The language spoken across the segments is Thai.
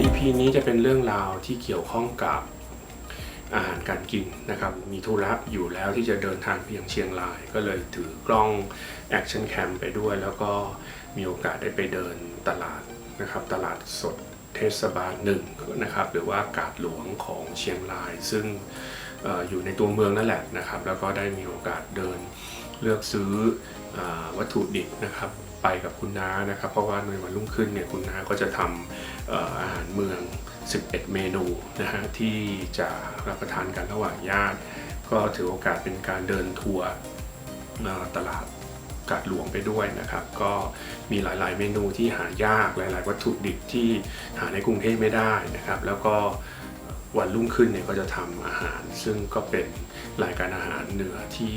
EP นี้จะเป็นเรื่องราวที่เกี่ยวข้องกับอาหารการกินนะครับ มีธุระอยู่แล้วที่จะเดินทางไปยังเชียงราย ก็เลยถือกล้องแอคชั่นแคมไปด้วย แล้วก็มีโอกาสได้ไปเดินตลาดนะครับ ตลาดสดเทศบาลหนึ่งนะครับ หรือว่ากาดหลวงของเชียงราย ซึ่งอออยู่ในตัวเมืองนั่นแหละนะครับ แล้วก็ได้มีโอกาสเดินเลือกซื้ออวัตถุดิบนะครับ ไปกับคุณน้านะครับ เพราะว่าในวันรุ่งขึ้นเนี่ยคุณน้าก็จะทำอาหารเมือง 11 เมนูนะฮะที่จะรับประทานกันระหว่างญาติ ก็ถือโอกาสเป็นการเดินทัวร์ตลาดกาดหลวงไปด้วยนะครับ ก็มีหลายๆ เมนูที่หายากหลาย ๆ วัตถุดิบที่หาในกรุงเทพไม่ได้นะครับ แล้วก็วันรุ่งขึ้นเนี่ยก็จะทำอาหาร ซึ่งก็เป็นรายการอาหารเหนือที่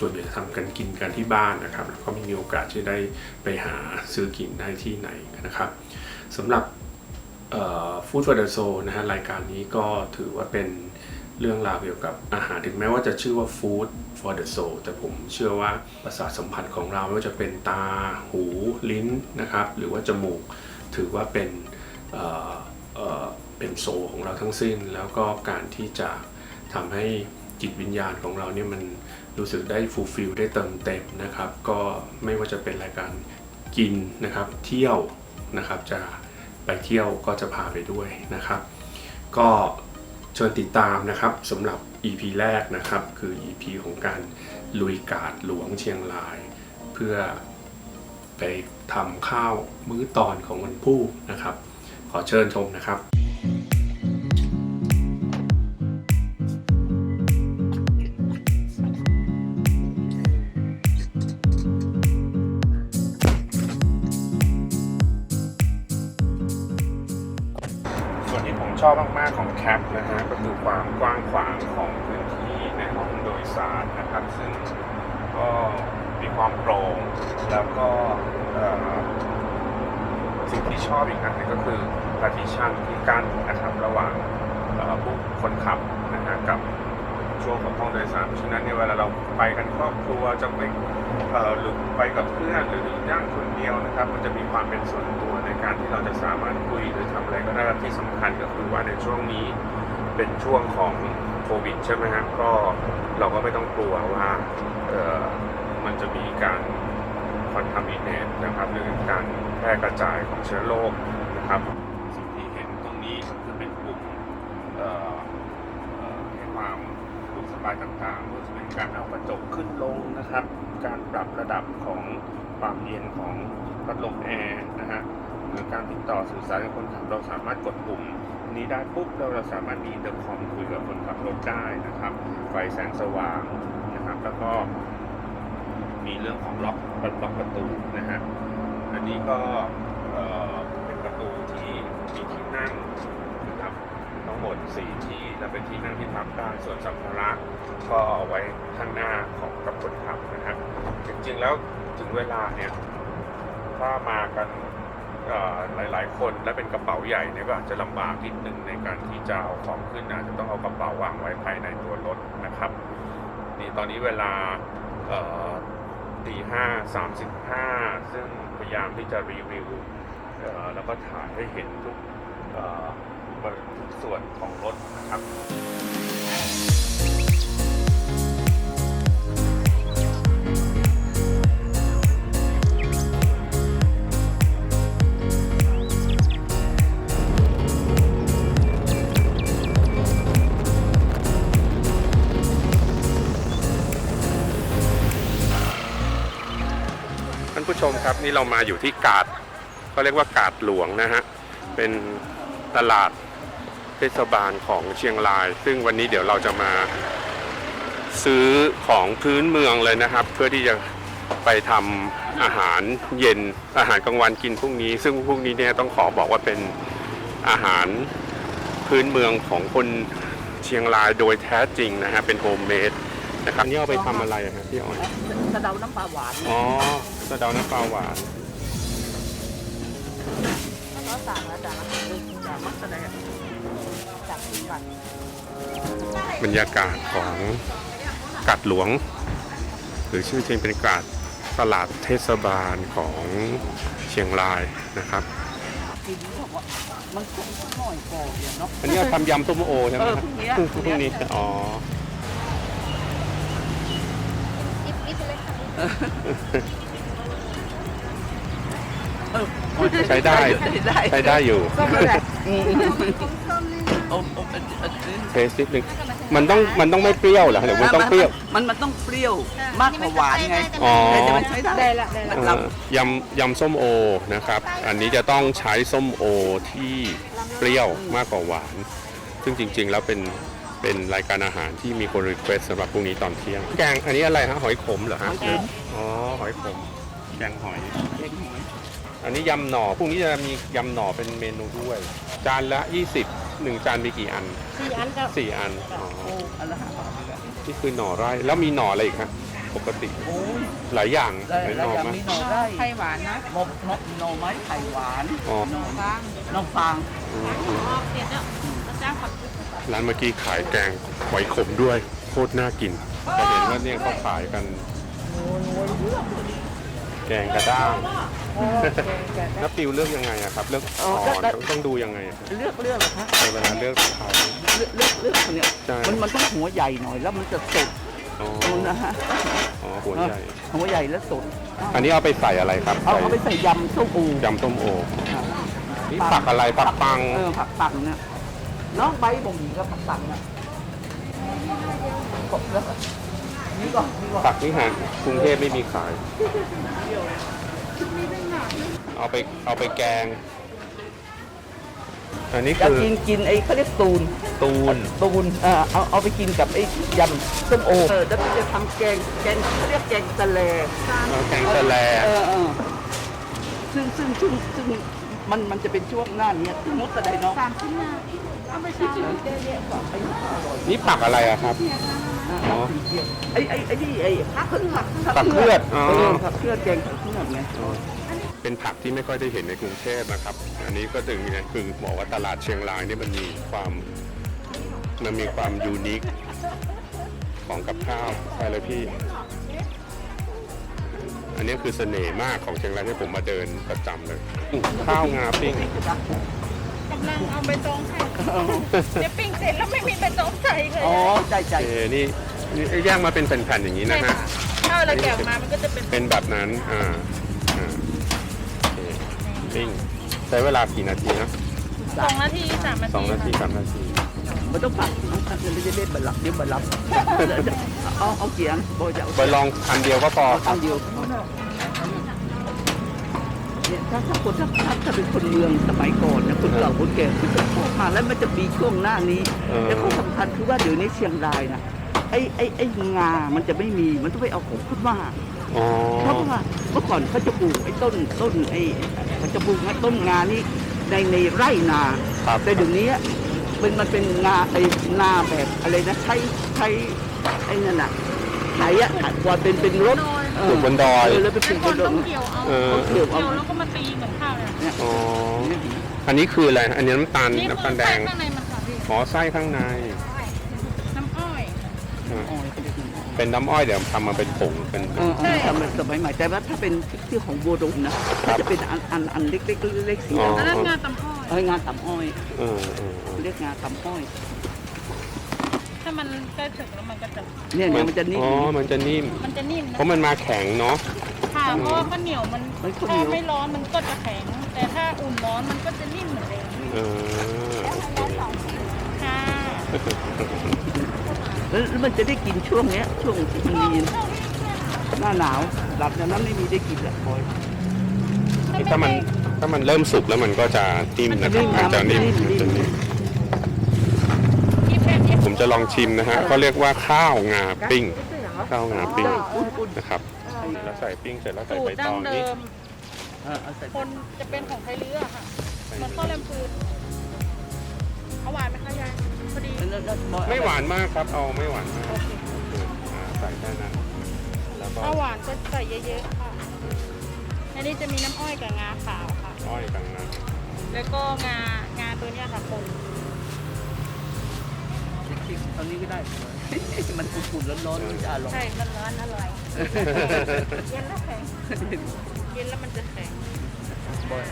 ส่วนใหญ่จะทำกันกินกันที่บ้านนะครับ แล้วก็ไม่มีโอกาสที่ได้ไปหาซื้อกินได้ที่ไหนนะครับสำหรับฟู้ดฟอร์เดอโซนะฮะรายการนี้ก็ถือว่าเป็นเรื่องราวเกี่ยวกับอาหารถึงแม้ว่าจะชื่อว่า Food for the Soul แต่ผมเชื่อว่าประสาทสัมผัสของเราไม่ว่าจะเป็นตาหูลิ้นนะครับ หรือว่าจมูก ถือว่าเป็นเเเป็นโซลของเราทั้งสิ้น แล้วก็การที่จะทำให้จิตวิญญาณของเราเนี่ยมัน รู้สึกได้ฟูลฟิลได้เติมเต็มนะครับ ก็ไม่ว่าจะเป็นรายการกินนะครับ เที่ยวนะครับ จะไปเที่ยวก็จะพาไปด้วยนะครับ ก็เชิญติดตามนะครับสำหรับ EP แรกนะครับ คือ EP ของการลุยกาดหลวงเชียงราย เพื่อไปทำข้าวมื้อตอนของวันผู้นะครับ ขอเชิญชมนะครับ มากๆของแคปนะฮะก็คือความกว้างขวางของพื้นที่ในห้องโดยสารนะครับ ซึ่งก็มีความโปร่งแล้วก็สิ่งที่ชอบอีกอันหนึงก็คือ partition ที่กั้นนะครับระหว่างผู้คนขับนะฮะกับช่วงของห้องโดยสารเพราะฉะนั้นเนี่ยเวลาเราไปกันครอบครัวจะไป หรือไปกับเพื่อนหรือนั่งคนเดียวนะครับ มันจะมีความเป็นส่วนตัวในการที่เราจะสามารถคุยหรือทำอะไรก็ได้ที่สำคัญก็คือว่าในช่วงนี้เป็นช่วงของโควิดใช่ไหมฮะก็เราก็ไม่ต้องกลัวว่าเออมันจะมีการคอนทามิเนตนะครับหรือการแพร่กระจายของเชื้อโรคนะครับสิ่งที่เห็นตรงนี้ก็คือเป็นกลุ่มเอ่อเอ่อให้ความสะดวกสบายต่างๆไม่ว่าจะเป็น การเอากระจกขึ้นลงนะครับ การปรับระดับของความเย็นของพัดลมแอร์นะฮะหรือการติดต่อสื่อสารกับคนขับเราสามารถกดปุ่มนี้ได้ปุ๊บเราเราสามารถมีเตอร์คอมคุยกับคนขับรถได้นะครับ ไฟแสงสว่างนะครับ แล้วก็ มีเรื่องของล็อกปล็อกประตูนะฮะอันนี้ก็เเป็นประตูที่มีที่นั่งนะครับทั้งหมด4ที่ และเป็นที่นั่งที่พับได้ส่วนสัมภาระก็เอาไว้ข้างหน้าของกับคนขับนะครับจริงๆแล้วถึงเวลาเนี่ยถ้ามากันหลายๆ คนและเป็นกระเป๋าใหญ่เนี่ยก็อาจจะลำบากนิดนึงในการที่จะเอาของขึ้นอาจจะต้องเอากระเป๋าวางไว้ภายในตัวรถนะครับนี่ตอนนี้เวลาตีห้าสามสิบห้าซึ่งพยายามที่จะรีวิวแล้วก็ถ่ายให้เห็นทุก บริทุกส่วนของรถนะครับานผู้ชมครับนี่เรามาอยู่ที่กาดเขาเรียกว่ากาดหลวงนะฮะเป็นตลาด เทศบาลของเชียงราย ซึ่งวันนี้เดี๋ยวเราจะมาซื้อของพื้นเมืองเลยนะครับ เพื่อที่จะไปทำอาหารเย็นอาหารกลางวันกินพรุ่งนี้ ซึ่งพรุ่งนี้เนี่ยต้องขอบอกว่าเป็นอาหารพื้นเมืองของคนเชียงรายโดยแท้จริงนะฮะเป็นโฮมเมดนะครับนี่เอาไปทำอะไรอะครับพี่อ้อยกระเดาน้ำปลาหวานอ๋อสะเดาน้ำปลาหวานเขาสั่งแล้วจากจากมักแสดง จากสีบัตรบรรยากาศของกาดหลวง หรือชื่อจริงเป็นกาดตลาดเทศบาลของเชียงรายนะครับกินเขาบอกว่ามันคงหน่อยก่อนเนี่ยเนาะอันนี้เอาทำยำส้มโอใช่ไหมเออครับพรุ่งนี้พรุ่งนี้อ๋ออิฟอิฟเลยค่ะเออใช้ได้ใช้ได้ใช้ได้อยู่ส้มอะไร อมอมเลยนะโอ้โอ้เทสนิดนึงมันต้องมันต้องไม่เปรี้ยวเหรอหรือมันต้องเปรี้ยว มันมันต้องเปรี้ยวมากกว่าหวานไงอ๋อ แต่มันใช้ได้ ได้ละได้ละ เอ่อยำยำส้มโอนะครับ อันนี้จะต้องใช้ส้มโอที่เปรี้ยวมากกว่าหวาน ซึ่งจริงๆ แล้วเป็นเป็นรายการอาหารที่มีคนรีเควสสำหรับพรุ่งนี้ตอนเที่ยง แกงอันนี้อะไรฮะหอยขมเหรอฮะหอยขม อ๋อหอยขมแกงหอยแกงหอยอันนี้ยำหน่อพรุ่งนี้จะมียำหน่อเป็นเมนูด้วย จานละ 20 หนึ่งจานมีกี่อันสี่อันกับสี่อันอ๋อโอ้อันละห้าบาทเลยนี่คือหน่อไร่แล้วมีหน่ออะไรอีกฮะปกติโอ้ยหลายอย่างได้หลายหแล้วน่ออย่างมากมีหน่อไร่ไข่หวานนะหน่อหน่อหน่อไม้ไข่หวานอ๋อ หน่อฟางหน่อฟางอืมออกเด็ดแล้วจ้างผักร้านเมื่อกี้ขายแกงหอยขมด้วย โคตรน่ากินจะเห็นว่าเนี่ยเขาขายกัน แกงกระด้างแล้วปิวเลือกยังไงอะครับ เลือกอ่อนต้องต้องดูยังไงอะครับเลือกเลือกเหรอคะในเวลาเลือกขายเลือกเลือกเลือกเนี่ยใช่ มันมันต้องหัวใหญ่หน่อยแล้วมันจะสดอ๋อนะฮะอ๋อหัวใหญ่ หัวใหญ่และสดอันนี้เอาไปใส่อะไรครับเอาใส่เอาไปใส่ยำส้มโอยำส้มโอนี่ผักอะไรผักปังเออผักปังเนี่ยน้องใบบ่งหมี่กับผักปังเนี่ยครบแล้วนี่ก่อนนี่ก่อน ผักนี่ฮะกรุงเทพไม่มีขาย เอาไปเอาไปแกง อันนี้จะคือกินกินไอ้เขาเรียกตูนตูน ตูนเออเอาเอาไปกินกับไอ้ยำส้มโอเออแล้วก็จะทำแกงแกงเขาเรียกแกงตะแลเอาแกงตะแลเออเออซึ่งซึ่งซึ่งซึ่ง มันมันจะเป็นช่วงหน้าเนี้ยซึ่งมุดตะไดเนาะสามชิ้นนะเอาไปสามไอ้นี่ก็อร่อยนี่ผักอะไรอะครับ อ๋อ ไอ้ไอ้ไอ้นี่ไอ้ผักเคลือดผักเคลือดอ๋อเออผักเคลือดแกงผักเคลือดไงเป็นผักที่ไม่ค่อยได้เห็นในกรุงเทพนะครับ อันนี้ก็ถึงเนี่ยคือบอกว่าตลาดเชียงรายนี่มันมีความมันมีความยูนิคของกับข้าวใช่เลยพี่ อันนี้คือเสน่ห์มากของเชียงรายที่ผมมาเดินประจำเลยอื้อข้าวงาปิ้งกำลังเอาใบตองใส่เดี๋ยวปิ้งเสร็จแล้วไม่มีใบตองใส่เลยอ๋อใจใจเอนี่นี่ย่างมาเป็นแผ่นๆอย่างนี้ใช่นะฮะค่ะถ้าเราแกะออกมามันก็จะเป็นเป็นแบบนั้นอ่าอ่าโอเคปิ้งใช้เวลากี่นาทีนะสองนาทีสามนาทีสองนาทีสามนาทีมันต้องผักมัน ไม่ได้เล่นบัลลับเดี๋ยวบัลลับเอาเอาเกียงโบจะเอาไปลองอันเดียวก็พอเอาอันเดียวเนี่ยถ้าถ้าคนถ้าถ้าถ้าเป็นคนเมืองสมัยก่อนนะคนเก่าคนแก่ที่จะชอบมาแล้วมันจะมีช่วงหน้านี้เออแล้วข้อสำคัญคือว่าเดี๋ยวนี้เชียงรายนะไอ้ไอ้ไอ้งา มันจะไม่มี มันต้องไปเอาของขึ้นมาอ๋อเพราะว่าเมื่อก่อนเขาจะปลูกไอ้ต้นต้นไอ้เขาจะปลูกนะต้นงานี่ในในไร่นาครับแต่เดี๋ยวนี้ มันมันเป็นงาไอ้นาแบบอะไรนะใช้ใช้ไอ้นั่นน่ะไถอะไถกว่าเป็นเป็นรถเปลูกบนดอย เแล้วไปปลูแล้กวบคนนดต้ออยงเกี่ยวเอาเออ เกี่ยวเอาเกี่ยวแล้วก็มาตีเหมือนข้าวเนี่ยอ๋อ อันนี้คืออะไร อันนี้น้ำตาลนี่น้ำคืตาอลแดไส้ง ข้างในมันค่ะพี่อ๋อไส้ข้างในน้ เป็นน้ำอ้อยเดี๋ยวทำมาเป็นผงเป็นเออเออทำแบบสมัยใหม่แต่ว่าถ้าเป็นที่ของบัวดงนะครัก็บจะเป็นอันอันอันเล็กๆเล็กๆสีอ๋อ ดำแล้วนั่นงานตำอ้อยเอ้ยงานตำอ้อยเออเออเออ เรียกงานตำอ้อย ถ้ามันใกล้ถึงแล้วมันก็จะเนี่ยเนี่ยมันจะนิ่ม อ๋อ มันจะนิ่ม มันจะนิ่มเพนะราะมันมาแข็งเนาะ ค่ะเพราะว่าข้าวเหนียวมันมันข้าวเหนีถ้ายว ไม่ร้อนมันก็จะแข็ง แต่ถ้าอุ่นร้อนมันก็จะนิ่มเหมือนเดิมเออโอเคค่ะ แล้วแล้วมันจะได้กินช่วงเนี้ย ช่วงที่มันมีหน้าหนาวหลับจากนั้นไม่มีได้กินแหละบอยถ้ามันถ้ามันเริ่มสุกแล้วมันก็จะนิ่มนะครับมัมันนจะจะนิ่นิ่มมมันจะนิ่มที่แพ็คเนี่ยผมจะลองชิมนะฮะเขาเรียกว่าข้าวงาปิ้ง ข้าวงาปิ้งอุ่นนะครับแล้วใส่ปิ้งเสร็จแล้วใส่สูใบตรตดั้องงเดินี่มๆเออเอาใส่คนจะเป็นของไทยเรือค่ะ ไม่หวานมากครับ เอาไม่หวานมากอ่าใส่แค่นั้นแล้วก็เอาหวานก็ใส่เยอะๆค่ะ อันนี้จะมีน้ำอ้อยกับงาขาวค่ะ อ้อยกังนะแล้วก็งางาตัวเนี้ยค่ะปนชิมตอนนี้ก็ได้ มันอุ่นๆร้อนๆมันจะอร่อยใช่มันร้อนอร่อย เย็นแล้วแข็ง เย็นแล้วมันจะแข็ง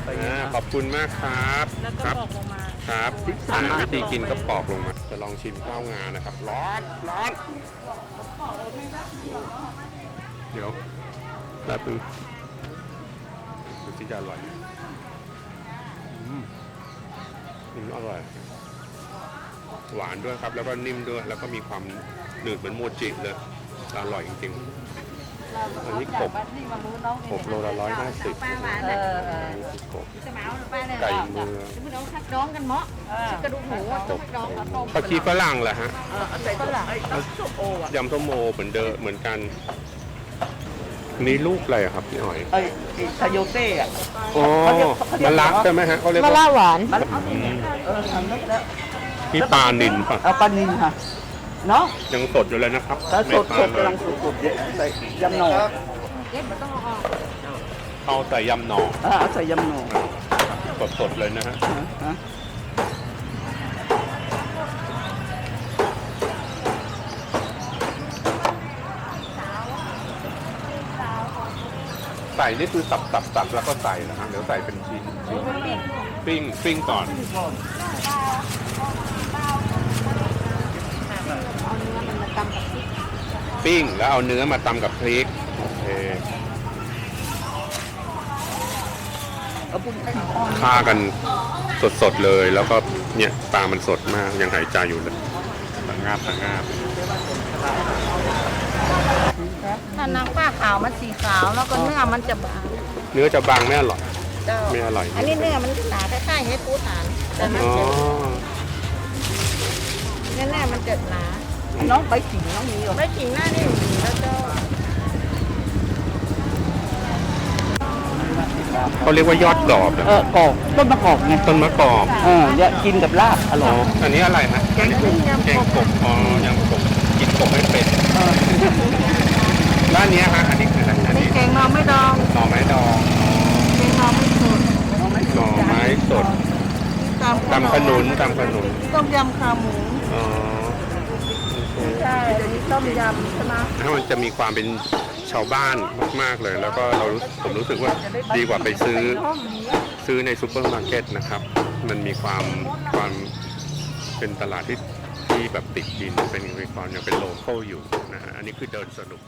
อ่าขอบคุณมากครับแล้วก็ครับบอกลงมาครับอ่าวิธีกินก็ปอกลงมา จะลองชิมข้าวงานะครับ ร้อนร้อนเดี๋ยวแป๊บนึงดูที่จะอร่อยอืมอืมอร่อย หวานด้วยครับ แล้วก็นิ่มด้วย แล้วก็มีความหนืดเหมือนโมจิเลย อร่อยจริงๆ อันนี้กบกบโลละร้อยห้าสิบป้าหวานเอนะอเออสมาวป้าเนี่ยไก่เมืองคุณน้องทักน้องกันเมาะชิกระดูกหมูอะทักน้องเอาต้มผักชีฝรั่งเหรอฮะเออเอาใส่ตัวไอ้เอาส้มโออะยำส้มโมเหมือนเดิมเหมือนกันนี่ลูกอะไรอะครับพี่หอยไอ้ไอ้คาโยเต้อะอ๋อมันรักใช่ไหมฮะเขาเรียกมะละว่าหวาน มันเออทำได้แล้ว พี่ปลานินป่ะเอาปลานินค่ะ เนาะยังสดอยู่เลยนะครับถ้าสดไม่สปลาดเลยกำลังสดๆเนี่ยใส่ยำหน่อเย็บมันต้องเอาออกเอาใส่ยำหน่ออ่าเอาใส่ยำหน่อสดๆเลยนะฮะฮะฮะใส่นี่คือสับสับสับแล้วก็ใส่นะฮะเดี๋ยวใส่เป็นชิ้นปิ้งปิ้งก่อน เอาเนื้อมันมาตำกับพริก ปิ้ง แล้วเอาเนื้อมาตำกับพริก โอเคเอาปุ้นให้อ่อนฆ่ากันสดๆเลย แล้วก็เนี่ยปลามันสดมาก ยังหายใจอยู่เลยต่างงาบต่างงาบถ้านางป้าขาวมันสีขาวแล้วก็เนื้อมันจะบาง เนื้อจะบางไม่อร่อย เจ้า ไม่อร่อย อันนี้เนื้อมันหนาคล้ายๆให้ปูฐานแต่มันอ๋อจะเนื้อมันจะหนา น้องไปสิงน้องนี้เหรอไม่จริงหน้านี่หมีแล้วเจ้าเขาเรียกว่ายอดกรอบเหรอเออกอกต้นมะกอกไงต้นมะกอกเออเนี่ยกินกับลาบอร่อ๋ออยอันนี้อะไรฮะแกงกบแกงกบอ๋อยำกบกินกบไม่เป็นเออร้านนี้ฮะอันนี้คืออะไรอันนี่นี้แกงมาไม่ดองหน่อไม้ดองแกงมาไม่สดน้องไม่หน่อไม้สดตามตำขนุนตำขนุนต้มยำขาหมูอ๋อโอเค ใช่อันนี้ต้มยำใช่ไหมถ้ามันจะมีความเป็นชาวบ้านมาก ๆ เลย แล้วก็เรารู้ผมรู้สึกว่าดีกว่าไปซื้อซื้อในซูเปอร์มาร์เก็ตนะครับ มันมีความความเป็นตลาดที่ที่แบบติดดินเป็นมีความยังเป็นโลเคอลอยู่นะฮะอันนี้คือเดินสนุก